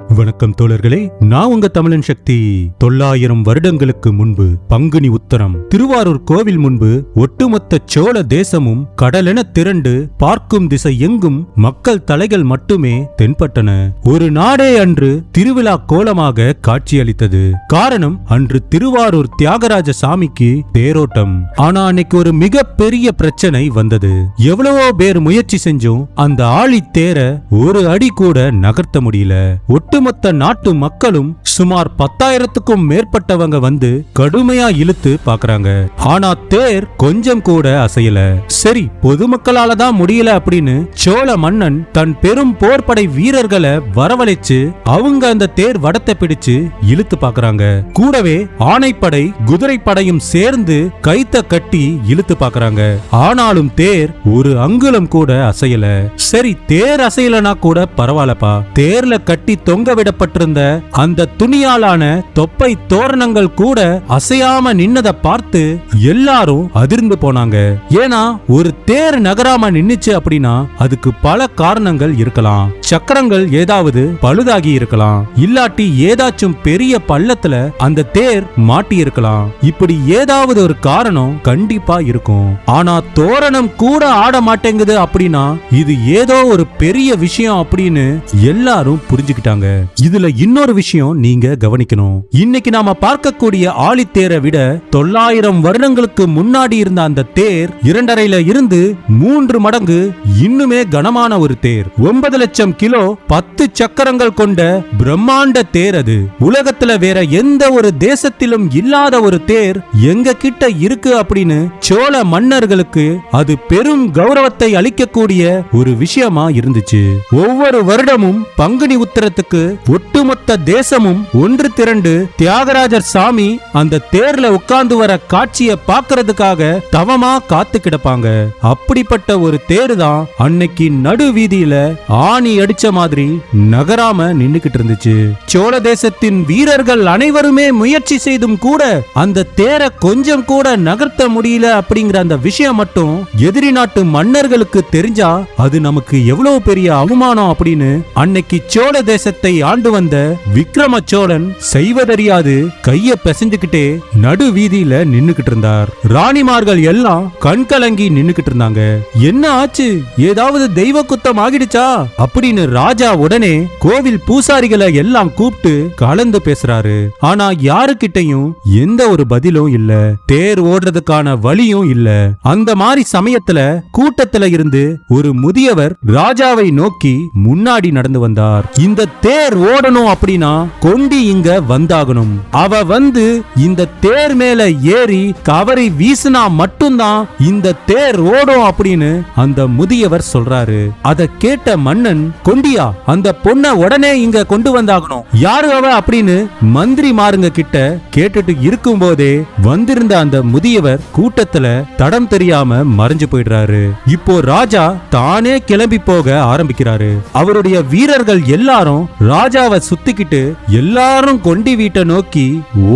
வணக்கம் தோழர்களே நான் உங்க தமிழன் சக்தி. தொள்ளாயிரம் வருடங்களுக்கு முன்பு பங்குனி உத்தரம் திருவாரூர் கோவில் முன்பு ஒட்டுமொத்த சோழ தேசமும் கடலென திரண்டு பார்க்கும் திசை எங்கும் மக்கள் தலைகள் மட்டுமே தென்பட்டன. ஒரு நாடே அன்று திருவிழா கோலமாக காட்சியளித்தது. காரணம் அன்று திருவாரூர் தியாகராஜ சாமிக்கு தேரோட்டம். ஆனா அன்னைக்கு ஒரு மிக பெரிய பிரச்சனை வந்தது. எவ்வளவோ பேர் முயற்சி செஞ்சும் அந்த ஆழி தேர ஒரு அடி கூட நகர்த்த முடியல. ஒட்டுமொத்த நாட்டு மக்களும் சுமார் பத்தாயிரத்துக்கும் மேற்பட்டவங்க வந்து கடுமையா இழுத்து பாக்குறாங்க. ஆனா தேர் கொஞ்சம் கூட அசையல. சரி பொதுமக்களால தான் முடியல அப்படின்னு சோழ மன்னன் தன் பெரும் போர்படை வீரர்களை வரவழைச்சு அவங்க அந்த தேர் வடத்தை பிடிச்சு இழுத்து பாக்குறாங்க. கூடவே ஆணைப்படை குதிரைப்படையும் சேர்ந்து கைத்த கட்டி இழுத்து பாக்குறாங்க. ஆனாலும் தேர் ஒரு அங்குலம் கூட அசையல. சரி தேர் அசையலனா கூட பரவாயில்லப்பா. தேர்ல கட்டி தொங்கவிடப்பட்டிருந்த அந்த துணியாலான தொப்பை தோரணங்கள் கூட அசையாம நின்னத பார்த்து எல்லாரும் அதிர்ந்து போனாங்க. ஏன்னா ஒரு தேர் நகராம நின்னுச்சு அப்படின்னா அதுக்கு பல காரணங்கள் இருக்கலாம். சக்கரங்கள் ஏதாவது பழுதாகி இருக்கலாம். இல்லாட்டி ஏதாச்சும் பெரிய பள்ளத்துல அந்த தேர் மாட்டி இருக்கலாம். இப்படி ஏதாவது ஒரு காரணம் கண்டிப்பா இருக்கும். ஆனா தோரணம் கூட ஆட மாட்டேங்குது அப்படின்னா இது ஏதோ ஒரு பெரிய விஷயம் அப்படின்னு எல்லாரும் புரிஞ்சுக்கிட்டாங்க. இதுல இன்னொரு விஷயம் நீங்க கவனிக்கணும். இன்னைக்கு நாம பார்க்கக்கூடிய ஆழித்தேரை விட தொள்ளாயிரம் வருடங்களுக்கு முன்னாடி இருந்த அந்த தேர் இரண்டரையில இருந்து மூன்று மடங்கு இன்னுமே கனமான ஒரு தேர். ஒன்பது லட்சம் கிலோ பத்து சக்கரங்கள் கொண்ட பிரம்மாண்ட தேர் அது. உலகத்துல வேற எந்த ஒரு தேசத்திலும் இல்லாத ஒரு தேர் எங்க கிட்ட இருக்கு அப்படின்னு சோழ மன்னர்களுக்கு அது பெரும் கௌரவத்தை அளிக்கக்கூடிய ஒரு விஷயமா இருந்துச்சு. ஒவ்வொரு வருடமும் பங்குனி உத்தரத்துக்கு ஒட்டுமொத்த தேசமும் ஒன்று திரண்டு தியாகராஜர் சாமி அந்த தேர்ல உட்கார்ந்து வர காட்சியை பாக்குறதுக்காக தவமா காத்து கிடப்பாங்க. அப்படிப்பட்ட ஒரு தேர் தான் அன்னைக்கு நடு வீதியில ஆணி அடிச்ச மாதிரி நகராம நின்னுகிட்டு இருந்துச்சு. சோழ தேசத்தின் வீரர்கள் அனைவருமே முயற்சி செய்தும் கூட அந்த தேரை கொஞ்சம் கூட நகர்த்த முடியல அப்படிங்கிற அந்த விஷயம் மட்டும் எதிரி நாட்டு மன்னர்களுக்கு தெரிஞ்சா அது நமக்கு எவ்வளவு பெரிய அவமானம் அப்படின்னு அன்னைக்கு சோழ தேசத்தை ஆண்டு வந்த விக்ரம சோழன் செய்வதறியாது கைய பிசைஞ்சுக்கிட்டே நடு வீதியில நின்னுகிட்டு இருந்தார். ராணிமார்கள் எல்லாம் கண்கலங்கி நின்னுகிட்டு இருந்தாங்க. என்ன ஆச்சு? ஏதாவது தெய்வ குத்தம் ஆகிடுச்சா? அப்படின்னு ராஜா உடனே கோவில் பூசாரிகளை எல்லாம் கூப்பிட்டு கலந்து பேசுறாரு. ஆனா யாருக்கிட்டையும் எந்த ஒரு பதிலும் இல்ல. தேர் ஓடுறதுக்கான வழியும் இல்ல. அந்த மாதிரி சமயத்துல கூட்டத்துல இருந்து ஒரு முதியவர் ராஜாவை நோக்கி முன்னாடி நடந்து வந்தார். இந்த தேர் ஓடணும் அப்படின்னா கொண்டி இங்க வந்தாகணும். அவ வந்து இந்த தேர் மேல ஏறி கவரி வீசினா மட்டும்தான் இந்த தேர் ஓடும் அப்படின்னு அந்த முதியவர் சொல்றாரு. அத கேட்ட மன்னன் கொண்டியா அந்த பொண்ண உடனே இங்க கொண்டு வந்தாகணும். யாரு அவ? அப்படின்னு மந்திரி மாருங்க கிட்ட கேட்டுட்டு இருக்கும் போதே வந்திருந்த அந்த முதியவர் கூட்டத்துல தடம் தெரியாம மறைஞ்சு போயிடுறாரு. இப்போ ராஜா தானே கிளம்பி போக ஆரம்பிக்கிறாரு. அவருடைய வீரர்கள் எல்லாரும் ராஜாவை சுத்திக்கிட்டு எல்லாரும் கொண்டி வீட்டை நோக்கி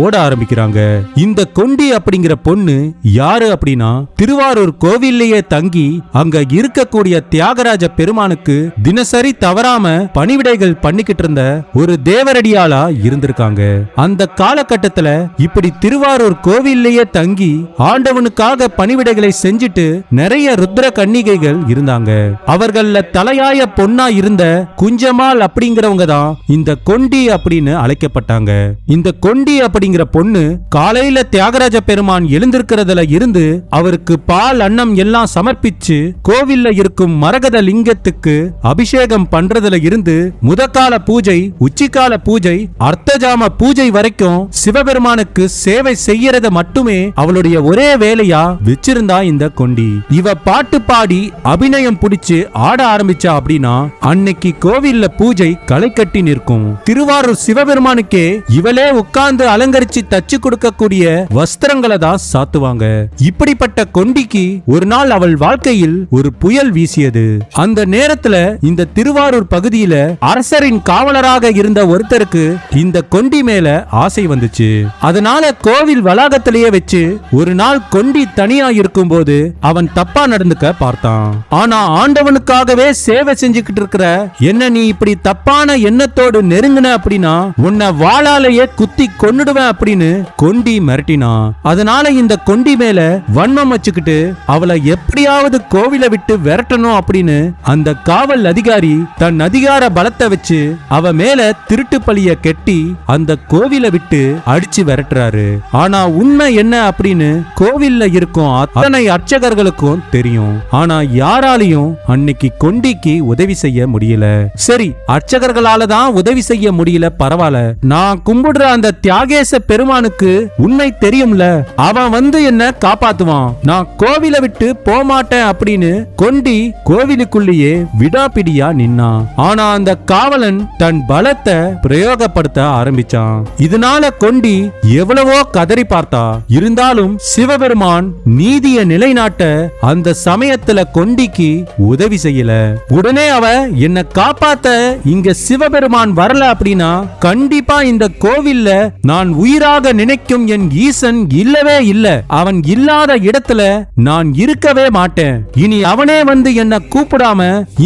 ஓட ஆரம்பிக்கிறாங்க. இந்த கொண்டி அப்படிங்கிற பொண்ணு யாரு அப்படின்னா திருவாரூர் கோவில்லையே தங்கி அங்க இருக்கக்கூடிய தியாகராஜ பெருமானுக்கு தினசரி தவறாம பணிவிடைகள் பண்ணிக்கிட்டு இருந்த ஒரு தேவரடியாளா இருந்திருக்காங்க. அந்த காலகட்டத்துல இப்படி திருவாரூர் கோவில்லையே தங்கி ஆண்டவனுக்காக பணிவிடைகளை செஞ்சுட்டு நிறைய ருத்ர கன்னிகைகள் இருந்தாங்க. அவர்கள்ல தலையாய பொண்ணா இருந்த குஞ்சமால் அப்படிங்கிறவங்க தான் இந்த கொண்டி அப்படின்னு அழைக்கப்பட்டாங்க. இந்த கொண்டி அப்படிங்கிற பொண்ணு காலையில தியாகராஜ பெருமான் எழுந்திருக்கிறதுல இருந்து அவருக்கு பால் அன்னம் எல்லாம் சமர்ப்பிச்சு கோவில்ல இருக்கும் மரகத லிங்கத்துக்கு அபிஷேகம் பண்றதுல இருந்து முதக்கால பூஜை உச்சிக்கால பூஜை அர்த்தஜாம பூஜை வரைக்கும் சிவபெருமானுக்கு சேவை செய்யறத மட்டுமே அவளுடைய ஒரே வேலையா? வச்சிருந்தா இந்த கொண்டி. இவ பாட்டு பாடி அபிநயம் புடிச்சு ஆட ஆரம்பிச்சா அப்படின்னா அன்னைக்கு கோவில்ல பூஜை கலைக்க கட்டி நிற்கும். திருவாரூர் சிவபெருமானுக்கே இவளே உட்கார்ந்து அலங்கரிச்சு தச்சு கொடுக்கக்கூடிய வஸ்திரங்களை தான் சாத்துவாங்க. இப்படிப்பட்ட கொண்டிக்கு ஒரு நாள் அவள் வாழ்க்கையில் ஒரு புயல் வீசியது. அந்த நேரத்துல இந்த திருவாரூர் பகுதியில அரசரின் காவலராக இருந்த ஒருத்தருக்கு இந்த கொண்டி மேல ஆசை வந்துச்சு. அதனால கோவில் வளாகத்திலேயே வச்சு ஒரு நாள் கொண்டி தனியா இருக்கும் போது அவன் தப்பா நடந்துக்க பார்த்தான். ஆனா ஆண்டவனுக்காகவே சேவை செஞ்சுக்கிட்டு இருக்கிற என்ன நீ இப்படி தப்பான எண்ணத்தோடு நெருங்கின அப்படின்னா உன்னை வாளாலேயே குத்தி கொன்னுடுவேன் அப்படின்னு கொண்டி மிரட்டினான் அதனால இந்த கொண்டி மேல வன்மம் வச்சுக்கிட்டு அவளை எப்படியாவது கோவில விட்டு விரட்டணும் அப்படின்னு அந்த காவல் அதிகாரி தன் அதிகார பலத்தை வச்சு அவ மேல திருட்டு பழிய கெட்டி அந்த கோவில விட்டு அடிச்சு விரட்டுறாரு. ஆனா உண்மை என்ன அப்படின்னு கோவில்ல இருக்கும் அத்தனை அர்ச்சகர்களுக்கும் தெரியும். ஆனா யாராலையும் அன்னைக்கு கொண்டிக்கு உதவி செய்ய முடியல. சரி அர்ச்சகர்களால தான் உதவி செய்ய முடியல பரவாயில்ல. நான் கும்பிடுற அந்த தியாகேச பெருமானுக்கு உண்மை தெரியும்ல. அவன் வந்து என்ன காப்பாத்துவான். நான் கோவில விட்டு போமாட்டேன் அப்படின்னு கொண்டி கோவிலுக்குள்ளேயே விடாபிடியா நின்னான். ஆனா அந்த காவலன் தன் பலத்தை பிரயோகப்படுத்த ஆரம்பிச்சான். இதனால கொண்டி எவ்வளவோ கதறி பார்த்தா. இருந்தாலும் சிவபெருமான் நீதிய நிலைநாட்ட அந்த சமயத்துல கொண்டிக்கு உதவி செய்யல. உடனே அவ என்ன காப்பாத்த இங்க சிவபெருமான் வரல அப்படின்னா கண்டிப்பா இந்த கோவில்ல நான் உயிராக நினைக்கும் என் ஈசன் இல்லவே இல்ல. அவன் இல்லாத இடத்துல நான் இருக்கவே மாட்டேன். இனி அவனே வந்து என்ன கூப்பிடாம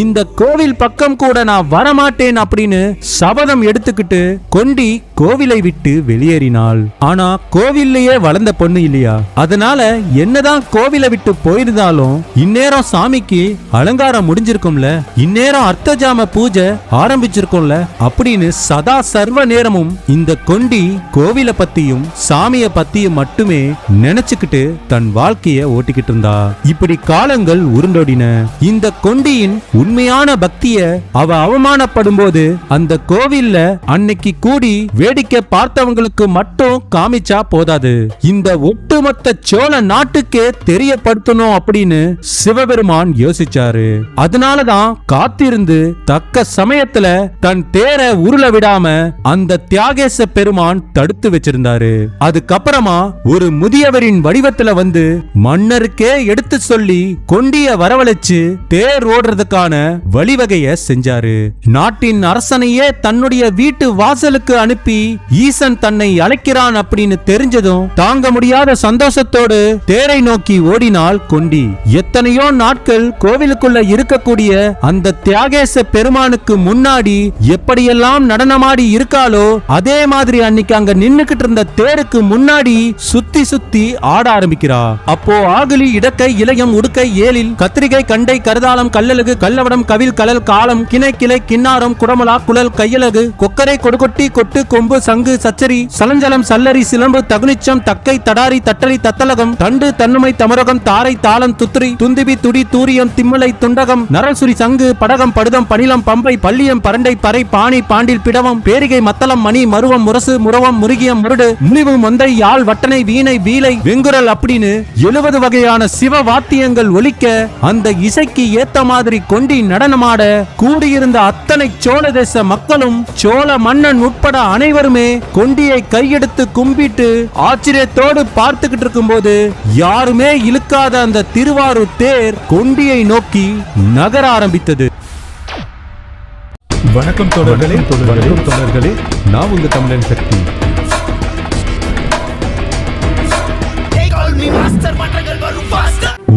இந்த கோவில் பக்கம் கூட நான் வரமாட்டேன் அப்படின்னு சபதம் எடுத்துக்கிட்டு கொண்டி கோவிலை விட்டு வெளியேறினாள். ஆனா கோவில்லையே வளர்ந்த பொண்ணு இல்லையா? அதனால என்னதான் கோவிலை விட்டு போயிருந்தாலும் இந்நேரம் சாமிக்கு அலங்காரம் முடிஞ்சிருக்கும்ல. இந்நேரம் அர்த்தஜாம பூஜை ஆரம்பிச்சிருக்கும்ல. அப்படின்னு சதா சர்வ நேரமும் இந்த கொண்டி கோவில பத்தியும் சாமிய பத்தியும் மட்டுமே நினைச்சுக்கிட்டு தன் வாழ்க்கைய ஓட்டிக்கிட்டு இருந்தா. இப்படி காலங்கள் உருண்டோடின. இந்த கொண்டியின் உண்மையான பக்திய அவ அவமானப்படும் போது அந்த கோவில்ல அன்னைக்கு கூடி வேடிக்கை பார்த்தவங்களுக்கு மட்டும் காமிச்சா போதாது. இந்த ஒட்டுமொத்த சோழ நாட்டுக்கே தெரியப்படுத்தணும் அப்படின்னு சிவபெருமான் யோசிச்சாரு. அதனாலதான் காத்திருந்து தக்க சமயத்துல தன் தேர உருள விடாம அந்த தியாகேச பெருமான் தடுத்து வச்சிருந்தாரு. அதுக்கப்புறமா ஒரு முதியவரின் வடிவத்துல வந்து மன்னருக்கே எடுத்து சொல்லி கொண்டிய வரவழைச்சு தேர் ஓடுறதுக்கான வழிவகைய செஞ்சாரு. நாட்டின் அரசனையே தன்னுடைய வீட்டு வாசலுக்கு அனுப்பி ஈசன் தன்னை அழைக்கிறான் அப்படின்னு தெரிஞ்சதும் தாங்க முடியாத சந்தோஷத்தோடு தேரை நோக்கி ஓடினாள் கொண்டி. எத்தனையோ நாட்கள் கோவிலுக்குள்ள இருக்கக்கூடிய அந்த தியாகேச பெருமானுக்கு முன்னாடி எப்படியெல்லாம் நடனமாடி இருக்காளோ அதே மாதிரி அன்னைக்கு அங்க நின்னுகிட்டு இருந்த தேருக்கு முன்னாடி சுத்தி சுத்தி ஆட ஆரம்பிக்கிறா. அப்போ ஆகுலி இடக்கை இளையம் உடுக்கை ஏழில் கத்திரிகை கண்டை கருதாளம் கல்லழகு கல்லவடம் கவில் கலல் காலம் கிணை கிளை கிண்ணாரம் குடமலா குழல் கையழகு கொக்கரை கொடுகொட்டி கொட்டு கொம்பு சங்கு சச்சரி சலஞ்சலம் சல்லரி சிலம்பு தகுனிச்சம் தக்கை தடாரி தட்டலி தத்தலகம் தண்டு தன்னுமை தமரகம் தாரை தாளம் துத்திரி துந்திபி துடி தூரியம் திம்மலை துண்டகம் நரசுரி சங்கு படகம் படுதம் பனிலம் பம்பை பள்ளியம் பரண்டை பறை பாணி பாண்டில் பிடவம் பேரிகை மத்தளம் மணி மருவம் முரசு முரவம் முருகியம் முருடு முனிவு மொந்தை யாழ் வட்டனை வீணை வீலை வெங்குரல் அப்படின்னு எழுபது வகையான சிவ வாத்தியங்கள் ஒலிக்க அந்த இசைக்கு ஏத்த மாதிரி கொண்டி நடனமாட கூடியிருந்த அத்தனை சோழ தேச மக்களும் சோழ மன்னன் உட்பட அனைவருமே கொண்டியை கையெடுத்து கும்பிட்டு ஆச்சரியத்தோடு பார்த்துக்கிட்டு இருக்கும்போது யாருமே இழுக்காத அந்த திருவாரூர் தேர் கொண்டியை நோக்கி நகர ஆரம்பித்தது. வணக்கம் தொடர்களே தொடர்களே தோழர்களே. நான் உங்க தமிழன் சக்தி.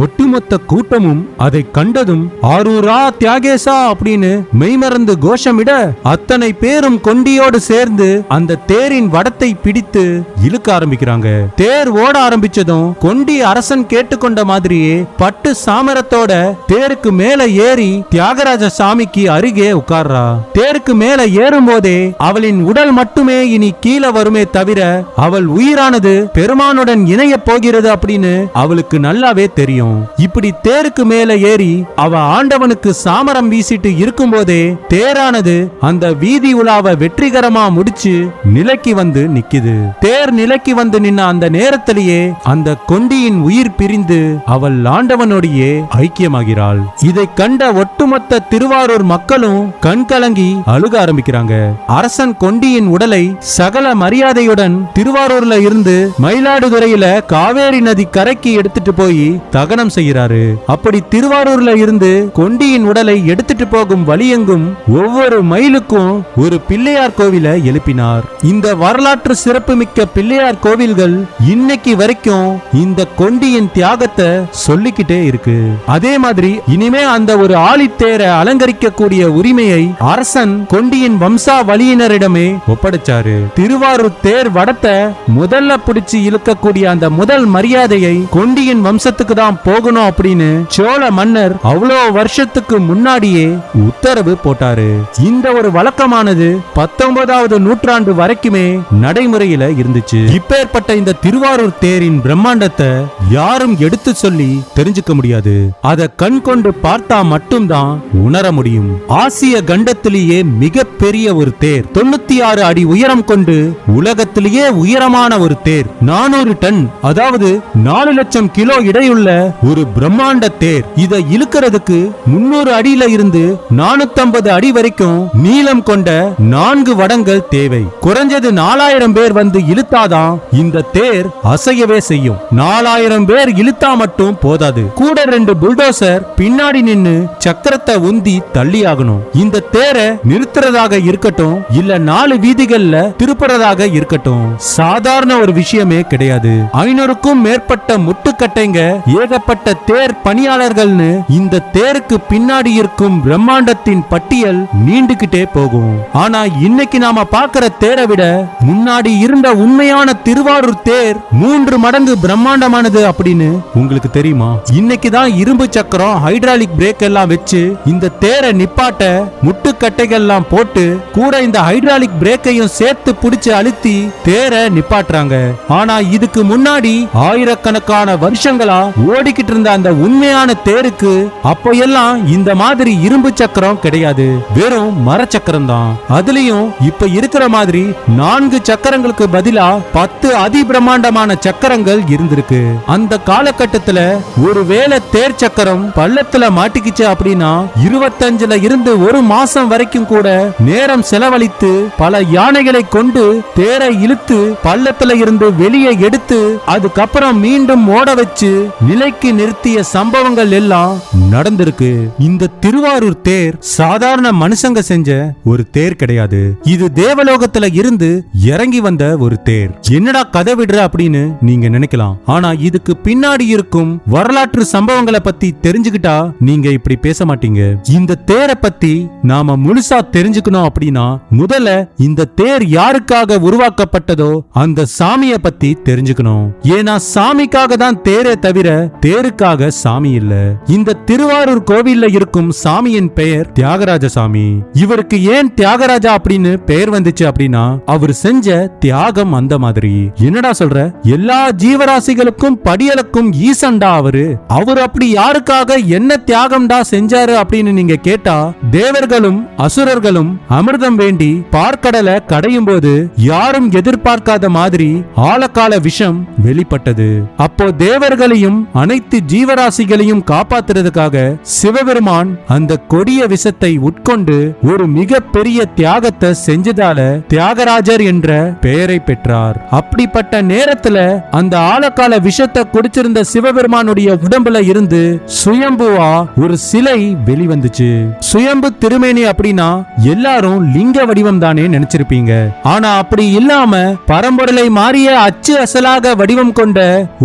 ஒட்டுமொத்த கூட்டமும் அதை கண்டதும் ஆரூரா தியாகேசா அப்படின்னு மெய்மறந்து கோஷமிட அத்தனை பேரும் கொண்டியோடு சேர்ந்து அந்த தேரின் வடத்தை பிடித்து இழுக்க ஆரம்பிக்கிறாங்க. தேர் ஓட ஆரம்பிச்சதும் கொண்டி அரசன் கேட்டுக்கொண்ட மாதிரியே பட்டு சாமரத்தோட தேருக்கு மேல ஏறி தியாகராஜ சாமிக்கு அருகே உட்கார்றா. தேருக்கு மேல ஏறும் போதே அவளின் உடல் மட்டுமே இனி கீழே வருமே தவிர அவள் உயிரானது பெருமானுடன் இணைய போகிறது அப்படின்னு அவளுக்கு நல்லாவே தெரியும். இப்படி தேருக்கு மேல ஏறி அவ ஆண்டவனுக்கு சாமரம் வீசிட்டு இருக்கும்போதே தேரானது அந்த வீதி உலாவை வெற்றிகரமா முடிச்சு நிலைக்கு வந்து நிக்குது. தேர் நிலைக்கு வந்து நின்ன அந்த நேரத்திலேயே அந்த கொண்டியின் உயிர் பிரிந்து அவள் ஆண்டவனோடையே ஐக்கியமாகிறாள். இதை கண்ட ஒட்டுமொத்த திருவாரூர் மக்களும் கண் கலங்கி அழுக ஆரம்பிக்கிறாங்க. அரசன் கொண்டியின் உடலை சகல மரியாதையுடன் திருவாரூர்ல இருந்து மயிலாடுதுறையில காவேரி நதி கரைக்கு எடுத்துட்டு போய் தகன தகனம் செய்கிறாரு. அப்படி திருவாரூர்ல இருந்து கொண்டியின் உடலை எடுத்துட்டு போகும் வழியெங்கும் ஒவ்வொரு மைலுக்கும் ஒரு பிள்ளையார் கோவிலை எழுப்பினார். இந்த வரலாற்று சிறப்புமிக்க பிள்ளையார் கோவில்கள் இன்னைக்கு வரைக்கும் இந்த கொண்டியின் தியாகத்தை சொல்லிக்கிட்டே இருக்கு. அதே மாதிரி இனிமே அந்த ஒரு ஆழித்தேர அலங்கரிக்கக்கூடிய உரிமையை அரசன் கொண்டியின் வம்சா வழியினரிடமே ஒப்படைச்சாரு. திருவாரூர் தேர் வடத்தை முதல்ல பிடிச்சு இழுக்கக்கூடிய அந்த முதல் மரியாதையை கொண்டியின் வம்சத்துக்கு தான் போகணும் அப்படின்னு சோழ மன்னர் அவ்வளோ வருஷத்துக்கு முன்னாடியே உத்தரவு போட்டாரு. இந்த ஒரு வழக்கமானது பத்தொன்பதாவது நூற்றாண்டு வரைக்குமே நடைமுறையில இருந்துச்சு. இப்பேற்பட்ட இந்த திருவாரூர் தேரின் பிரம்மாண்டத்தை யாரும் எடுத்து சொல்லி தெரிஞ்சுக்க முடியாது. அதை கண் கொண்டு பார்த்தா மட்டும்தான் உணர முடியும். ஆசிய கண்டத்திலேயே மிக பெரிய ஒரு தேர் தொண்ணூத்தி ஆறு அடி உயரம் கொண்டு உலகத்திலேயே உயரமான ஒரு தேர் நானூறு டன் அதாவது நாலு லட்சம் கிலோ இடையுள்ள ஒரு பிரம்மாண்ட தேர். இதை இழுக்கிறதுக்கு முன்னூறு அடியில இருந்து நானூத்தம்பது அடி வரைக்கும் நீளம் கொண்ட நான்கு வடங்கள் தேவை. குறைஞ்சது நாலாயிரம் பேர் வந்து இழுத்தாதான் இந்த தேர் அசையவே செய்யும். நாலாயிரம் பேர் இழுத்தா மட்டும் போதாது. கூட ரெண்டு புல்டோசர் பின்னாடி நின்னு சக்கரத்தை உந்தி தள்ளி ஆகணும் இந்த தேரை நிறுத்துறதாக இருக்கட்டும் இல்ல நாலு வீதிகள்ல திருப்புறதாக இருக்கட்டும். சாதாரண ஒரு விஷயமே கிடையாது. ஐநூறுக்கும் மேற்பட்ட முட்டுக்கட்டைங்க ஏகப்பட்ட தேர் பணியாளர்கள்னு இந்த தேருக்கு பின்னாடி இருக்கும் பிரம்மாண்டத்தின் பட்டியல் நீண்டுகிட்டே போகும். ஆனா இன்னைக்கு நாம பார்க்கிற தேரை விட முன்னாடி இருந்த உண்மையான திருவாரூர் தேர் மூன்று மடங்கு பிரம்மாண்டமானது அப்படின்னு உங்களுக்கு தெரியுமா? இன்னைக்கு தான் இரும்பு சக்கரம் ஹைட்ராலிக் பிரேக் எல்லாம் வச்சு இந்த தேரை நிப்பாட்ட முட்டுக்கட்டைகள்லாம் போட்டு கூட இந்த ஹைட்ராலிக் பிரேக்கையும் சேர்த்து பிடிச்சு அழுத்தி தேரை நிப்பாட்டுறாங்க. ஆனா இதுக்கு முன்னாடி ஆயிரக்கணக்கான வருஷங்களா ஓடி ஓடிக்கிட்டு இருந்த அந்த உண்மையான தேருக்கு அப்ப எல்லாம் இந்த மாதிரி இரும்பு சக்கரம் கிடையாது. வெறும் மர சக்கரம் தான் அதுலயும் இப்ப இருக்கிற மாதிரி நான்கு சக்கரங்களுக்கு பதிலா பத்து அதிபிரமாண்டமான சக்கரங்கள் இருந்திருக்கு. அந்த காலகட்டத்துல ஒருவேளை தேர் சக்கரம் பள்ளத்துல மாட்டிக்கிச்சு அப்படின்னா இருபத்தஞ்சுல இருந்து ஒரு மாசம் வரைக்கும் கூட நேரம் செலவழித்து பல யானைகளை கொண்டு தேரை இழுத்து பள்ளத்துல இருந்து வெளியே எடுத்து அதுக்கப்புறம் மீண்டும் ஓட வச்சு நிலைக்கு நிறுத்திய சம்பவங்கள் எல்லாம் நடந்திருக்கு. இந்த திருவாரூர் தேர் சாதாரண மனுஷங்க செஞ்ச ஒரு தேர் கிடையாது. இது தேவலோகத்துல இருந்து இறங்கி வந்த ஒரு தேர். என்னடா கதை விடுற அப்படின்னு நீங்க நினைக்கலாம். ஆனா இதுக்கு பின்னாடி இருக்கும் வரலாற்று சம்பவங்களை பத்தி தெரிஞ்சுக்கிட்டா நீங்க இப்படி பேச மாட்டீங்க. இந்த தேரை பத்தி நாம முழுசா தெரிஞ்சுக்கணும் அப்படின்னா முதல்ல இந்த தேர் யாருக்காக உருவாக்கப்பட்டதோ அந்த சாமிய பத்தி தெரிஞ்சுக்கணும். ஏன்னா சாமிக்காக தான் தேரே தவிர பேருக்காக சாமி இல்ல. இந்த திருவாரூர் கோவில்ல இருக்கும் சாமியின் பெயர் தியாகராஜ சாமி இவருக்கு ஏன் தியாகராஜா அப்படின்னு பெயர் வந்துச்சு அப்படின்னா அவர் செஞ்ச தியாகம் அந்த மாதிரி. என்னடா சொல்ற? எல்லா ஜீவராசிகளுக்கும் படியலுக்கும் ஈசன்டா அவரு. அவர் அப்படி யாருக்காக என்ன தியாகம்டா செஞ்சாரு அப்படின்னு நீங்க கேட்டா தேவர்களும் அசுரர்களும் அமிர்தம் வேண்டி பார்க்கடலை கடையும் போது யாரும் எதிர்பார்க்காத மாதிரி ஆழக்கால விஷம் வெளிப்பட்டது. அப்போ தேவர்களையும் அனைத்து ஜீவராசிகளையும் காப்பாத்துறதுக்காக சிவபெருமான் அந்த கொடிய விஷத்தை உட்கொண்டு ஒரு மிக பெரிய தியாகத்தை செஞ்சதால தியாகராஜர் என்ற பெயரை பெற்றார். அப்படிப்பட்ட நேரத்துல அந்த ஆழக்கால விஷத்தை குடிச்சிருந்த சிவபெருமானுடைய உடம்புல இருந்து சுயம்புவா ஒரு சிலை வெளிவந்துச்சு. சுயம்பு திருமேனி அப்படின்னா எல்லாரும் லிங்க வடிவம் தானே நினைச்சிருப்பீங்க. ஆனா அப்படி இல்லாம பரம்பொருளை மாறிய அச்சு அசலாக வடிவம் கொண்ட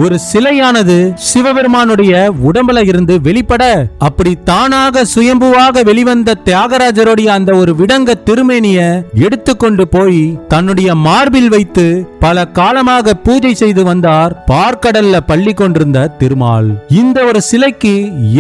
ஒரு சிலையானது சிவபெருமானுடைய உடம்புல இருந்து வெளிப்பட அப்படி தானாக சுயம்புவாக வெளிவந்த தியாகராஜருடைய அந்த ஒரு விடங்க திருமேனிய எடுத்துக்கொண்டு போய் தன்னுடைய மார்பில் வைத்து பல காலமாக பூஜை செய்து வந்தார் பார்க்கடல்ல பள்ளி கொண்டிருந்த திருமால். இந்த ஒரு சிலைக்கு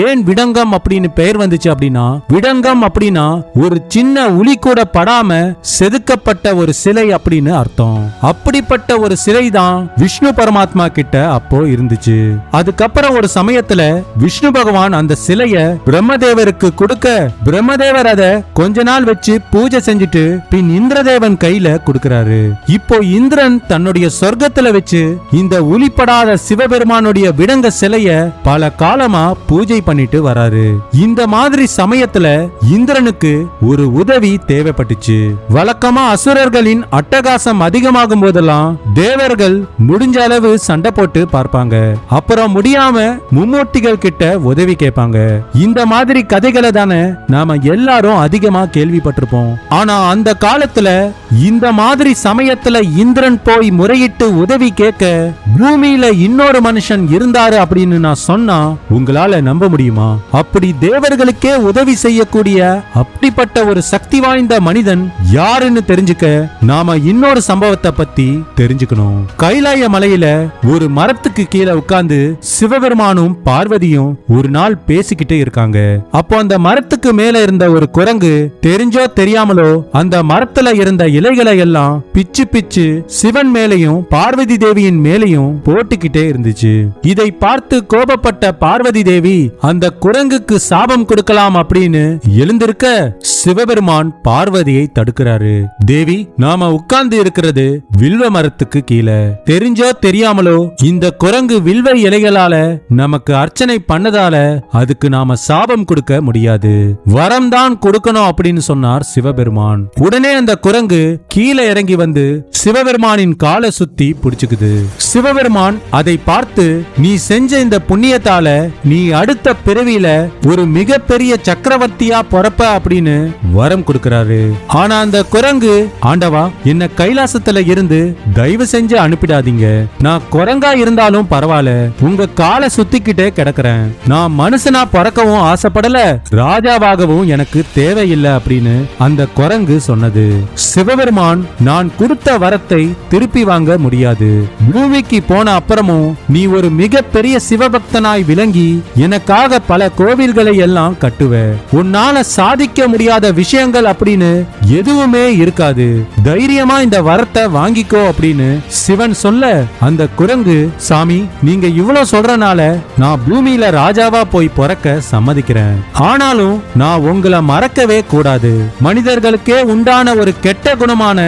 ஏன் விடங்கம் அப்படின்னு பெயர் வந்துச்சு அப்படின்னா விடங்கம் அப்படின்னா ஒரு சின்ன உளி கூட படாம செதுக்கப்பட்ட ஒரு சிலை அப்படின்னு அர்த்தம். அப்படிப்பட்ட ஒரு சிலை தான் விஷ்ணு பரமாத்மா கிட்ட அப்போ இருந்துச்சு. அதுக்கப்புறம் ஒரு சமயத்துல விஷ்ணு பகவான் அந்த சிலைய பிரம்மதேவருக்கு கொடுக்க பிரம்மதேவர் அத கொஞ்ச நாள் வச்சு பூஜை செஞ்சுட்டு பின் இந்திரதேவன் கையில கொடுக்கிறாரு. இப்போ இந்திரன் தன்னுடைய சொர்க்கத்துல வச்சு இந்த ஒளிப்படாத சிவபெருமானுடைய விடங்க சிலைய பல காலமா பூஜை பண்ணிட்டு வராரு. இந்த மாதிரி சமயத்துல இந்திரனுக்கு ஒரு உதவி தேவைப்பட்டுச்சு. வழக்கமா அசுரர்களின் அட்டகாசம் அதிகமாகும் போதெல்லாம் தேவர்கள் முடிஞ்ச அளவு சண்டை போட்டு பார்ப்பாங்க. அப்புறம் முடியாம மும்மூர்த்திகள் கிட்ட உதவி கேட்பாங்க. இந்த மாதிரி கதைகளை தானே நாம எல்லாரும் அதிகமா கேள்விப்பட்டிருப்போம். ஆனா அந்த காலத்துல இந்த மாதிரி சமயத்துல இந்திரன் போய் முறையிட்டு உதவி கேட்க பூமியில இன்னொரு மனுஷன் இருந்தாரு அப்படின்னு நான் சொன்னா உங்களால நம்ப முடியுமா? அப்படி தேவர்களுக்கே உதவி செய்யக்கூடிய அப்படிப்பட்ட ஒரு சக்தி வாய்ந்த மனிதன் யாருன்னு தெரிஞ்சுக்க நாம இன்னொரு சம்பவத்தை பத்தி தெரிஞ்சுக்கணும். கைலாய மலையில ஒரு மரத்துக்கு கீழே உட்கார்ந்து சிவபெருமானும் பார்வதியும் ஒரு நாள் பேசிக்கிட்டே இருக்காங்க. அப்போ அந்த மரத்துக்கு மேல இருந்த ஒரு குரங்கு தெரிஞ்சோ தெரியாமலோ அந்த மரத்துல இருந்த இலைகளை எல்லாம் பிச்சு பிச்சு சிவன் மேலையும் பார்வதி தேவியின் மேலையும் போட்டுக்கிட்டே இருந்துச்சு. இதை பார்த்து கோபப்பட்ட பார்வதி தேவி அந்த குரங்குக்கு சாபம் கொடுக்கலாம் அப்படின்னு எழுந்திருக்க சிவபெருமான் பார்வதியை தடுக்கிறாரு. தேவி நாம உட்கார்ந்து இருக்கிறது வில்வ மரத்துக்கு கீழே. தெரிஞ்சோ தெரியாமலோ இந்த குரங்கு வில்வ இலைகளால நமக்கு அர்ச்சனை பண்ணதால அதுக்கு நாம சாபம் கொடுக்க முடியாது. வரம் தான் கொடுக்கணும் அப்படின்னு சொன்னார் சிவபெருமான். உடனே அந்த குரங்கு கீழே இறங்கி வந்து சிவபெருமானின் காலை சுத்தி பிடிச்சுக்குது. சிவபெருமான் அதை பார்த்து நீ செஞ்ச இந்த புண்ணியத்தால நீ அடுத்த பிறவியில ஒரு மிகப்பெரிய சக்கரவர்த்தியா பொறப்ப அப்படின்னு வரம் கொடுக்கிறாரு. ஆனா அந்த குரங்கு ஆண்டவா என்ன கைலாசத்துல இருந்து தயவு செஞ்சு அனுப்பிடாதீங்க. நான் குரங்கா இருந்தாலும் பரவாயில்ல. உங்க கால சுத்திக்கிட்டே கிடக்குறேன். நான் மனுஷனா பிறக்கவும் ஆசைப்படல ராஜாவாகவும் எனக்கு தேவையில்லை அப்படின்னு அந்த குரங்கு சொன்னது. சிவபெருமான் நான் கொடுத்த வரத்தை திருப்பி வாங்க முடியாது. பூமிக்கு போன அப்புறமும் நீ ஒரு மிகப்பெரிய சிவபக்தனாய் விளங்கி எனக்காக பல கோவில்களை எல்லாம் கட்டுவ. உன்னால சாதிக்க முடியாத விஷயங்கள் அப்படின்னு எதுவுமே இருக்காது. தைரியமா இந்த வரத்தை வாங்கிக்கோ அப்படின்னு சிவன் சொல்ல அந்த குரங்கு சாமி நீங்க இவ்வளவு சொல்றனால நான் பூமியில ராஜாவா போய் பிறக்க சம்மதிக்கிறேன். ஆனாலும் நான் உங்களை மறக்கவே கூடாது. மனிதர்களுக்கே உண்டான ஒரு கெட்ட குணமான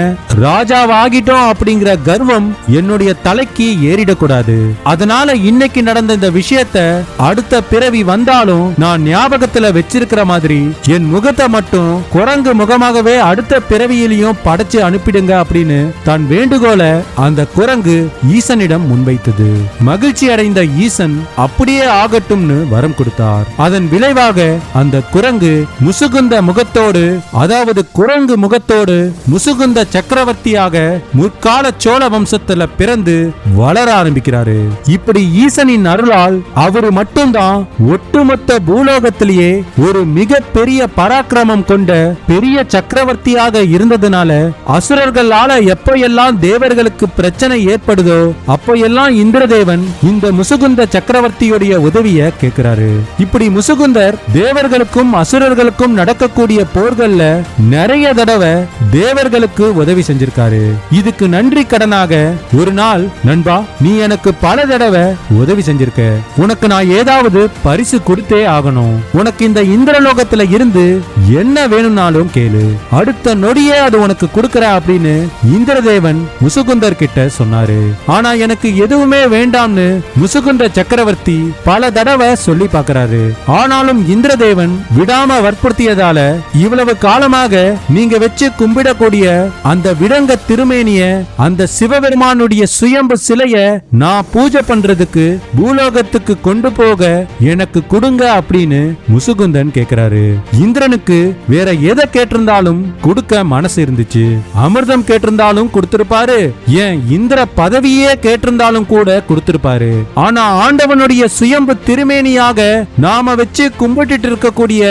ராஜாவாகிட்டோம் அப்படிங்கிற கர்வம் என்னுடைய தலைக்கு ஏறிடக்கூடாது. அதனால இன்னைக்கு நடந்த இந்த விஷயத்த அடுத்த பிறவி வந்தாலும் நான் ஞாபகத்துல வச்சிருக்கிற மாதிரி என் முகத்தை மட்டும் குரங்கு முகமாகவே அடுத்த பிறவியிலையும் படைச்சு அனுப்பிடுங்க அப்படின்னு தன் வேண்டுகோளை அந்த குரங்கு ஈசனிடம் முன்வைத்தது. மகிழ்ச்சி அடைந்த ஈசன் அப்படியே ஆகட்டும்னு வரம் கொடுத்தார். அதன் விளைவாக அந்த குரங்கு முசுகுந்த முகத்தோடு அதாவது குரங்கு முகத்தோடு முசுகுந்த சக்கரவர்த்தியாக முற்கால சோழ வம்சத்துல பிறந்து வளர ஆரம்பிக்கிறாரு. இப்படி ஈசனின் அருளால் அவரு மட்டும்தான் ஒட்டுமொத்த பூலோகத்திலேயே ஒரு மிக பெரிய பராக்கிரமம் கொண்ட பெரிய சக்கரவர்த்தியாக இருந்ததுனால அசுரர்களால எப்ப எல்லாம் தேவர்களுக்கு பிரச்சனை ஏற்படுதோ அப்ப எல்லாம் இந்திரதேவன் இந்த முசுகுந்த சக்கர சக்கரவர்த்தியுடைய உதவிய கேட்கிறாரு. இப்படி முசுகுந்தர் தேவர்களுக்கும் அசுரர்களுக்கும் நடக்கக்கூடிய போர்கள்ல நிறைய தடவை தேவர்களுக்கு உதவி செஞ்சிருக்காரு. இதுக்கு நன்றி கடனாக ஒரு நாள் நண்பா நீ எனக்கு பல தடவை உதவி செஞ்சிருக்க. உனக்கு நான் ஏதாவது பரிசு கொடுத்தே ஆகணும். உனக்கு இந்த இந்திரலோகத்துல இருந்து என்ன வேணும்னாலும் கேளு. அடுத்த நொடியே அது உனக்கு கொடுக்கற அப்படின்னு இந்திரதேவன் முசுகுந்தர் கிட்ட சொன்னாரு. ஆனா எனக்கு எதுவுமே வேண்டாம்னு முசுகுந்த சக்கரவர்த்தி பல தடவை சொல்லி பார்க்கறாரு. ஆனாலும் இந்திரதேவன் விடாம வற்புறுத்தியதால இவ்வளவு காலமாக நீங்க வச்சு கும்பிடக்கூடிய அந்த விடங்க திருமேனிய அந்த சிவபெருமானுடைய சுயம்பு சிலைய நான் பூஜை பண்றதுக்கு பூலோகத்துக்கு கொண்டு போக எனக்கு கொடுங்க அப்படின்னு முசுகுந்தன் கேக்குறாரு. இந்திரனுக்கு வேற எதை கேட்டிருந்தாலும் கொடுக்க மனசு இருந்துச்சு. அமிர்தம் கேட்டிருந்தாலும் கொடுத்திருப்பாரு. ஏன் இந்திர பதவியே கேட்டிருந்தாலும் கூட கொடுத்திருப்பாரு. ஆனா ஆண்ட ஆண்டவனுடைய சுயம்பு திருமேனியாக நாம வச்சு கும்பிட்டுட்டு இருக்கக்கூடிய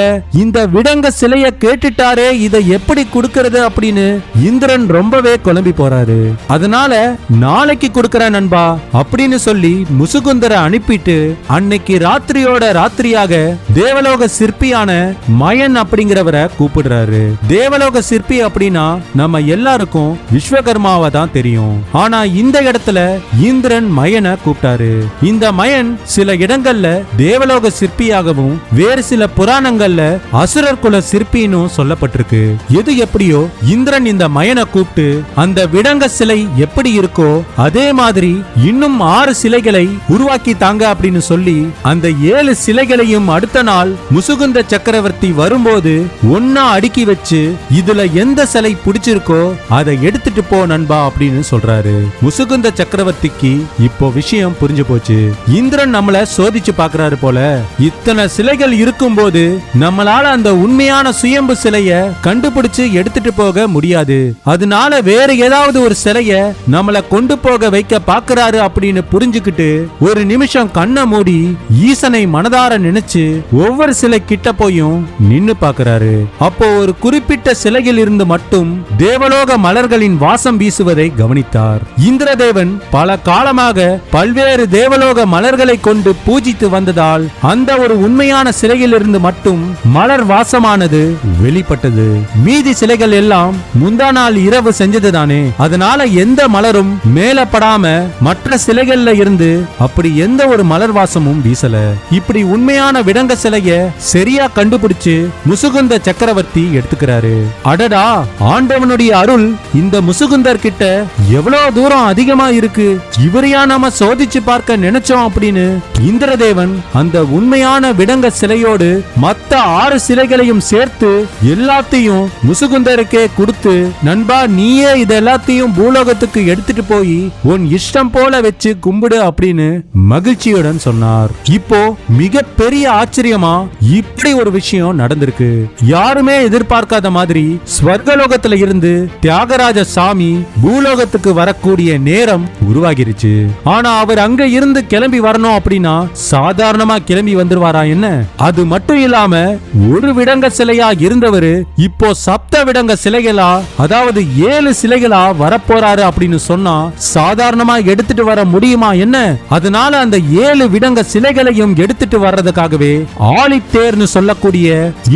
இந்த விடங்க சிலைய கேட்டுட்டாரே இதை எப்படி கொடுக்கறது அப்படின்னு இந்திரன் ரொம்பவே குழம்பி போறாரு. அதனால நாளைக்கு கொடுக்கற நண்பா அப்படின்னு சொல்லி முசுகுந்தரை அனுப்பிட்டு அன்னைக்கு ராத்திரியோட ராத்திரியாக தேவலோக சிற்பியான மயன் அப்படிங்கிறவரை கூப்பிடுறாரு. தேவலோக சிற்பி அப்படின்னா நம்ம எல்லாருக்கும் விஸ்வகர்மாவை தான் தெரியும். ஆனா இந்த இடத்துல இந்திரன் மயனை கூப்பிட்டாரு. இந்த மயன் சில இடங்கள்ல தேவலோக சிற்பியாகவும் வேறு சில புராணங்கள்ல அசுரர் குல சிற்பின்னு சொல்லப்பட்டிருக்கு. எது எப்படியோ இந்திரன் இந்த மயனை கூப்பிட்டு அந்த விடங்க சிலை எப்படி இருக்கோ அதே மாதிரி இன்னும் ஆறு சிலைகளை உருவாக்கி தாங்க அப்படின்னு சொல்லி அந்த ஏழு சிலைகளையும் அடுத்த நாள் முசுகுந்த சக்கரவர்த்தி வரும்போது ஒன்னா அடுக்கி வச்சு இதுல எந்த சிலை பிடிச்சிருக்கோ அதை எடுத்துட்டு போ நண்பா அப்படின்னு சொல்றாரு. முசுகுந்த சக்கரவர்த்திக்கு இப்போ விஷயம் புரிஞ்சு போச்சு. இந்திரன் நம்மள சோதிச்சு பாக்குறாரு போல. இத்தனை சிலைகள் இருக்கும்போது நம்மளால அந்த உண்மையான சுயம்பு சிலைய கண்டுபிடிச்சு எடுத்துட்டு போக முடியாது. அதனால வேற ஏதாவது ஒரு சிலைய நம்மள கொண்டு போக வைக்க பாக்குறாரு அப்படின்னு புரிஞ்சுக்கிட்டு ஒரு நிமிஷம் கண்ணை மூடி ஈசனை மனதார நினைச்சு ஒவ்வொரு சிலை கிட்ட போயும் நின்னு பாக்குறாரு அப்போ ஒரு குறிப்பிட்ட சிலையில் இருந்து மட்டும் தேவலோக மலர்களின் வாசம் வீசுவதை கவனித்தார். இந்திரதேவன் பல காலமாக பல்வேறு தேவலோக மலர் மலர்களை கொண்டு பூஜித்து வந்ததால் அந்த ஒரு உண்மையான சிலையில் இருந்து மட்டும் மலர் வாசமானது வெளிப்பட்டது. மீதி சிலைகள் எல்லாம் முந்தா நாள் இரவு செஞ்சதுதானே. அதனால எந்த மலரும் மேலப்படாம மற்ற சிலைகள்ல இருந்து அப்படி எந்த ஒரு மலர் வாசமும் வீசல. இப்படி உண்மையான விடங்க சிலைய சரியா கண்டுபிடிச்சு முசுகுந்த சக்கரவர்த்தி எடுத்துக்கிறாரு. அடடா ஆண்டவனுடைய அருள் இந்த முசுகுந்தர் கிட்ட எவ்வளவு தூரம் அதிகமா இருக்கு. இவரையா நாம சோதிச்சு பார்க்க நினைச்சோம் அப்படின்னு இந்திரதேவன் அந்த உண்மையான விடங்க சிலையோடு மத்த ஆறு சிலைகளையும் சேர்த்து எல்லாத்தையும் முசுகுந்தருக்கே கொடுத்து நண்பா நீயே இது எல்லாத்தையும் பூலோகத்துக்கு எடுத்துட்டு போய் உன் இஷ்டம் போல வச்சு கும்பிடு அப்படின்னு மகிழ்ச்சியுடன் சொன்னார். இப்போ மிக பெரிய ஆச்சரியமா இப்படி ஒரு விஷயம் நடந்திருக்கு. யாருமே எதிர்பார்க்காத மாதிரி ஸ்வர்கலோகத்துல இருந்து தியாகராஜ சாமி பூலோகத்துக்கு வரக்கூடிய நேரம் உருவாகிருச்சு. ஆனா அவர் அங்க இருந்து கிளம்பி வர வரணும் அப்படின்னா சாதாரணமா கிளம்பி வந்துருவாரா என்ன? அது மட்டும் இல்லாம ஒரு விடங்க சிலையா இருந்தவரு இப்போ சப்த விடங்க சிலைகளா அதாவது ஏழு சிலைகளா வரப்போறாரு அப்படின்னு சொன்னா சாதாரணமா எடுத்துட்டு வர முடியுமா என்ன? அதனால அந்த ஏழு விடங்க சிலைகளையும் எடுத்துட்டு வர்றதுக்காகவே ஆழித்தேர்னு சொல்லக்கூடிய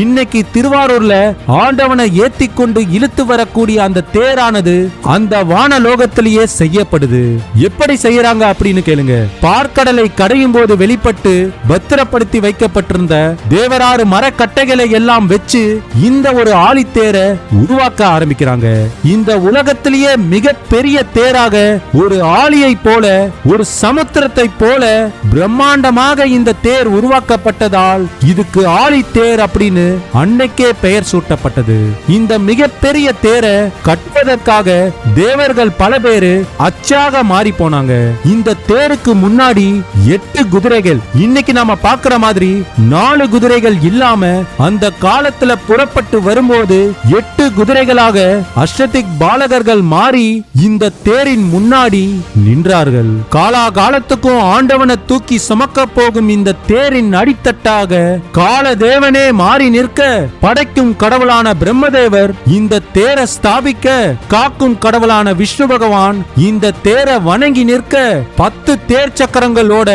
இன்னைக்கு திருவாரூர்ல ஆண்டவனை ஏத்தி கொண்டு இழுத்து வரக்கூடிய அந்த தேரானது அந்த வானலோகத்திலேயே செய்யப்படுது. எப்படி செய்யறாங்க அப்படின்னு கேளுங்க. பார்க்கடலை கடையும் போது வெளிப்பட்டு பத்திரப்படுத்தி வைக்கப்பட்டிருந்த தேவராறு மரக்கட்டைகளை எல்லாம் வச்சு இந்த ஒரு ஆழித்தேரை உருவாக்க ஆரம்பிக்கிறாங்க. இந்த உலகத்திலேயே மிக பெரிய தேராக ஒரு ஆளியை போல ஒரு சமுத்திரத்தை போல பிரம்மாண்டமாக இந்த தேர் உருவாக்கப்பட்டதால் இதுக்கு ஆழி தேர் அப்படின்னு அன்னைக்கே பெயர் சூட்டப்பட்டது. இந்த மிகப்பெரிய தேரை கட்டுவதற்காக தேவர்கள் பல பேரு அச்சாக மாறி போனாங்க. இந்த தேருக்கு முன்னாடி எட்டு குதிரைகள். இன்னைக்கு நாம பாக்குற மாதிரி நாலு குதிரைகள் இல்லாம அந்த காலத்துல புறப்பட்டு வரும்போது எட்டு குதிரைகளாக அஷ்டதிக் பாலகர்கள் மாறி இந்த தேரின் முன்னாடி நின்றார்கள். காலாகாலத்துக்கும் ஆண்டவனை தூக்கி சுமக்க போகும் இந்த தேரின் அடித்தட்டாக கால தேவனே மாறி நிற்க படைக்கும் கடவுளான பிரம்மதேவர் இந்த தேரை ஸ்தாபிக்க காக்கும் கடவுளான விஷ்ணு பகவான் இந்த தேரை வணங்கி நிற்க பத்து தேர் சக்கரங்களோட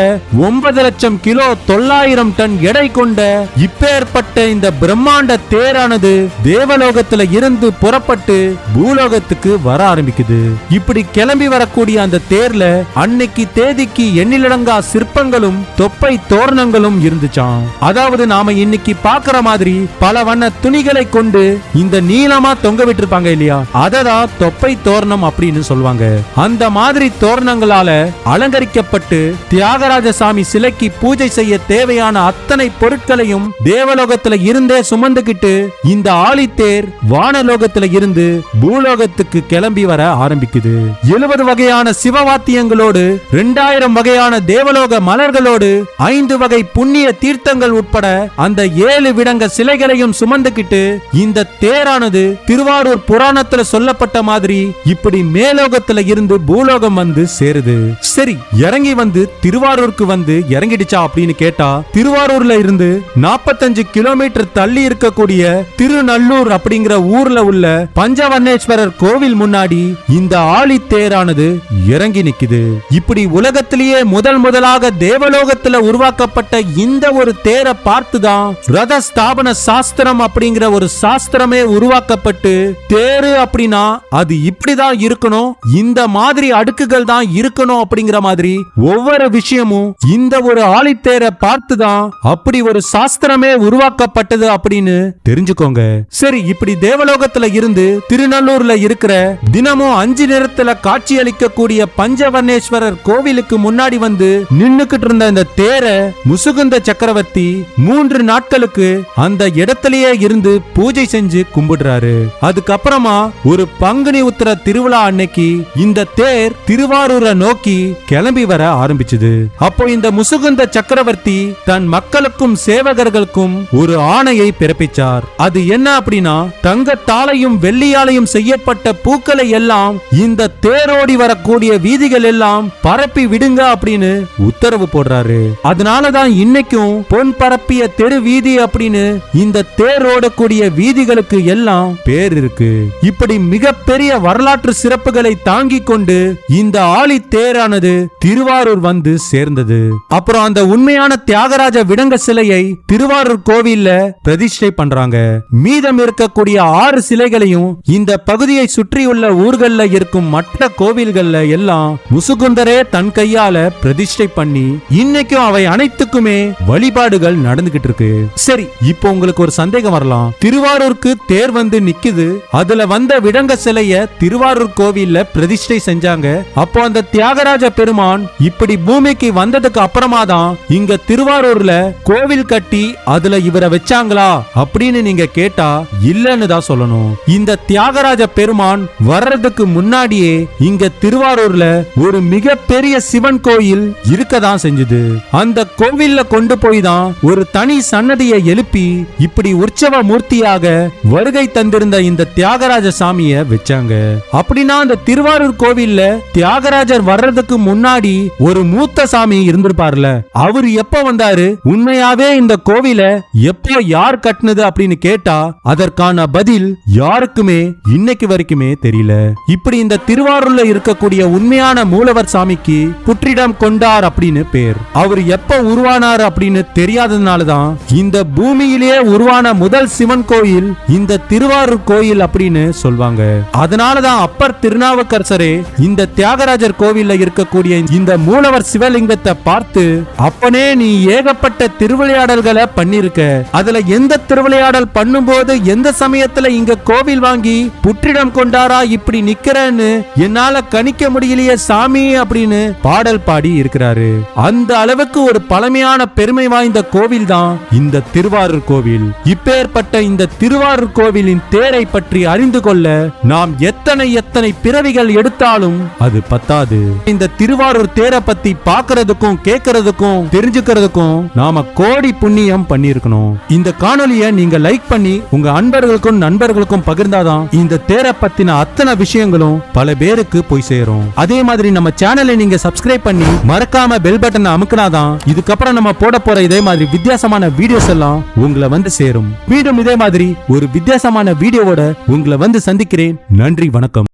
ஒன்பது லட்சம் கிலோ தொள்ளாயிரம் டன் எடை கொண்ட இப்பேற்பட்ட இந்த பிரம்மாண்ட தேரானது தேவலோகத்துல இருந்து புறப்பட்டு பூலோகத்துக்கு வர ஆரம்பிக்குது. இப்படி கிளம்பி வரக்கூடிய அந்த தேர்ல அன்னைக்கு தேதிக்கு எண்ணிலடங்கா சிற்பங்களும் தொப்பை தோரணங்களும் இருந்துச்சாம். அதாவது நாம இன்னைக்கு பாக்குற மாதிரி பல வண்ண துணிகளை கொண்டு இந்த நீளமா தொங்க விட்டுருப்பாங்க இல்லையா? அததான் தொப்பை தோரணம் அப்படின்னு சொல்லுவாங்க. அந்த மாதிரி தோரணங்களால அலங்கரிக்கப்பட்டு தியாக தியாகராஜ சாமி சிலைக்கு பூஜை செய்ய தேவையான அத்தனை பொருட்களையும் தேவலோகத்துல இருந்தே சுமந்துகிட்டு இந்த ஆழித்தேர் வானலோகத்துல இருந்து பூலோகத்துக்கு கிளம்பி வர ஆரம்பிக்குது. எழுபது வகையான சிவவாத்தியங்களோடு இரண்டாயிரம் வகையான தேவலோக மலர்களோடு ஐந்து வகை புண்ணிய தீர்த்தங்கள் உட்பட அந்த ஏழு விடங்க சிலைகளையும் சுமந்துகிட்டு இந்த தேரானது திருவாரூர் புராணத்துல சொல்லப்பட்ட மாதிரி இப்படி மேலோகத்துல இருந்து பூலோகம் வந்து சேருது. சரி இறங்கி வந்து திருவாரூருக்கு வந்து இறங்கிடுச்சா அப்படின்னு கேட்டா திருவாரூர்ல இருந்து 45 கிலோமீட்டர் தள்ளி இருக்கக்கூடிய திருநல்லூர் அப்படிங்கிற ஊர்ல உள்ள பஞ்சவர்ணேஸ்வரர் கோவில் முன்னாடி இந்த ஆழித்தேரானது இறங்கி நிக்குது. இப்படி உலகத்திலேயே முதல் முதலாக தேவலோகத்துல உருவாக்கப்பட்ட இந்த ஒரு தேரை பார்த்துதான் ரத ஸ்தாபன சாஸ்திரம் அப்படிங்கிற ஒரு சாஸ்திரமே உருவாக்கப்பட்டு தேரு அப்படின்னா அது இப்படிதான் இருக்கணும் இந்த மாதிரி அடுக்குகள் தான் இருக்கணும் அப்படிங்கிற மாதிரி ஒவ்வொரு விஷயம் விஷயமும் இந்த ஒரு ஆழித்தேரை பார்த்துதான் அப்படி ஒரு சாஸ்திரமே உருவாக்கப்பட்டது அப்படின்னு தெரிஞ்சுக்கோங்க. சரி இப்படி தேவலோகத்துல இருந்து திருநல்லூர்ல இருக்கிற தினமும் அஞ்சு நிறத்துல காட்சி அளிக்கக்கூடிய பஞ்சவர்ணேஸ்வரர் கோவிலுக்கு முன்னாடி வந்து நின்னுக்கிட்டு இருந்த இந்த தேரை முசுகுந்த சக்கரவர்த்தி மூன்று நாட்களுக்கு அந்த இடத்திலேயே இருந்து பூஜை செஞ்சு கும்பிடுறாரு. அதுக்கப்புறமா ஒரு பங்குனி உத்திர திருவிழா அன்னைக்கு இந்த தேர் திருவாரூரை நோக்கி கிளம்பி வர ஆரம்பிச்சது. அப்போ இந்த முசுகுந்த சக்கரவர்த்தி தன் மக்களுக்கும் சேவகர்களுக்கும் ஒரு ஆணையை பிறப்பிச்சார். அது என்ன அப்படின்னா தங்கத்தாலையும் வெள்ளியாலையும் செய்யப்பட்ட பூக்களை எல்லாம் இந்த தேரோடி வரக்கூடிய வீதிகள் எல்லாம் பரப்பி விடுங்க அப்படின்னு உத்தரவு போடுறாரு. அதனாலதான் இன்னைக்கும் பொன் பரப்பிய தெரு வீதி அப்படின்னு இந்த தேரோடக்கூடிய வீதிகளுக்கு எல்லாம் பேர் இருக்கு. இப்படி மிகப்பெரிய வரலாற்று சிறப்புகளை தாங்கிக் கொண்டு இந்த ஆழி தேரானது திருவாரூர் வந்து சேர்ந்தது. அப்புறம் அந்த உண்மையான தியாகராஜ விடங்க சிலையை திருவாரூர் கோவில்ல பிரதிஷ்டை பண்றாங்க. மீதம் இருக்கக்கூடிய ஆறு சிலைகளையும் இந்த பகுதியை சுற்றியுள்ள ஊர்கள்ல இருக்கும் மற்ற கோவில்கள்ல எல்லாம் முசுகுந்தரே தன் கையால பிரதிஷ்டை பண்ணி இன்னைக்கும் அவை அனைத்துக்குமே வழிபாடுகள் நடந்துகிட்டு இருக்கு. சரி இப்போ உங்களுக்கு ஒரு சந்தேகம் வரலாம். திருவாரூருக்கு தேர் வந்து நிக்குது. அதுல வந்த விடங்க சிலைய திருவாரூர் கோவில்ல பிரதிஷ்டை செஞ்சாங்க. அப்போ அந்த தியாகராஜ பெருமான் இப்படி பூமிக்கு வந்ததுக்கு அப்புறமா தான் இங்க திருவாரூர்ல கோவில் கட்டி அதுல இவரை வச்சாங்களா அப்படின்னு நீங்க கேட்டா இல்லன்னு தான் சொல்லணும். இந்த தியாகராஜ பெருமான் வர்றதுக்கு முன்னாடியே இங்க திருவாரூர்ல ஒரு மிகப்பெரிய சிவன் கோயில் இருக்கதான் செஞ்சது. அந்த கோவில்ல கொண்டு போய் தான் ஒரு தனி சன்னதியை எழுப்பி இப்படி உற்சவ மூர்த்தியாக வருகை தந்திருந்த இந்த தியாகராஜ சாமிய வச்சாங்க. அப்படின்னா அந்த திருவாரூர் கோவில்ல தியாகராஜர் வர்றதுக்கு முன்னாடி ஒரு மூத்த ராமசாமி இருந்திருப்பார்ல? அவர் எப்ப வந்தாரு? உண்மையாவே இந்த கோவில எப்போ யார் கட்டினது அப்படின்னு கேட்டா அதற்கான பதில் யாருக்குமே இன்னைக்கு வரைக்குமே தெரியல. இப்படி இந்த திருவாரூர்ல இருக்கக்கூடிய உண்மையான மூலவர் சாமிக்கு புற்றிடம் கொண்டார் அப்படின்னு பேர். அவர் எப்ப உருவானார் அப்படின்னு தெரியாததுனாலதான் இந்த பூமியிலேயே உருவான முதல் சிவன் கோயில் இந்த திருவாரூர் கோயில் அப்படின்னு சொல்வாங்க. அதனாலதான் அப்பர் திருநாவுக்கரசரே இந்த தியாகராஜர் கோவில்ல இருக்கக்கூடிய இந்த மூலவர் சிவலிங்க சிவலிங்கத்தை பார்த்து அப்பனே நீ ஏகப்பட்ட திருவிளையாடல்களை பண்ணிருக்க. அதுல எந்த திருவிளையாடல் பண்ணும்போது எந்த சமயத்துல இங்க கோவில் வாங்கி புற்றிடம் கொண்டாரா இப்படி நிக்கிறேன்னு என்னால கணிக்க முடியலையே சாமி அப்படின்னு பாடல் பாடி இருக்கிறாரு. அந்த அளவுக்கு ஒரு பழமையான பெருமை வாய்ந்த கோவில் தான் இந்த திருவாரூர் கோவில். இப்பேற்பட்ட இந்த திருவாரூர் கோவிலின் தேரை பற்றி அறிந்து கொள்ள நாம் எத்தனை எத்தனை பிறவிகள் எடுத்தாலும் அது பத்தாது. இந்த திருவாரூர் தேரை பத்தி பார்க்க பார்க்கறதுக்கும் கேட்கறதுக்கும் தெரிஞ்சுக்கிறதுக்கும் நாம கோடி புண்ணியம் பண்ணியிருக்கணும். இந்த காணொலியை நீங்க லைக் பண்ணி உங்க அன்பர்களுக்கும் நண்பர்களுக்கும் பகிர்ந்தாதான் இந்த தேரை பத்தின அத்தனை விஷயங்களும் பல பேருக்கு போய் சேரும். அதே மாதிரி நம்ம சேனலை நீங்க சப்ஸ்கிரைப் பண்ணி மறக்காம பெல் பட்டனை அமுக்கினாதான் இதுக்கப்புறம் நம்ம போட போற இதே மாதிரி வித்தியாசமான வீடியோஸ் எல்லாம் உங்களை வந்து சேரும். மீண்டும் இதே மாதிரி ஒரு வித்தியாசமான வீடியோவோட உங்களை வந்து சந்திக்கிறேன். நன்றி வணக்கம்.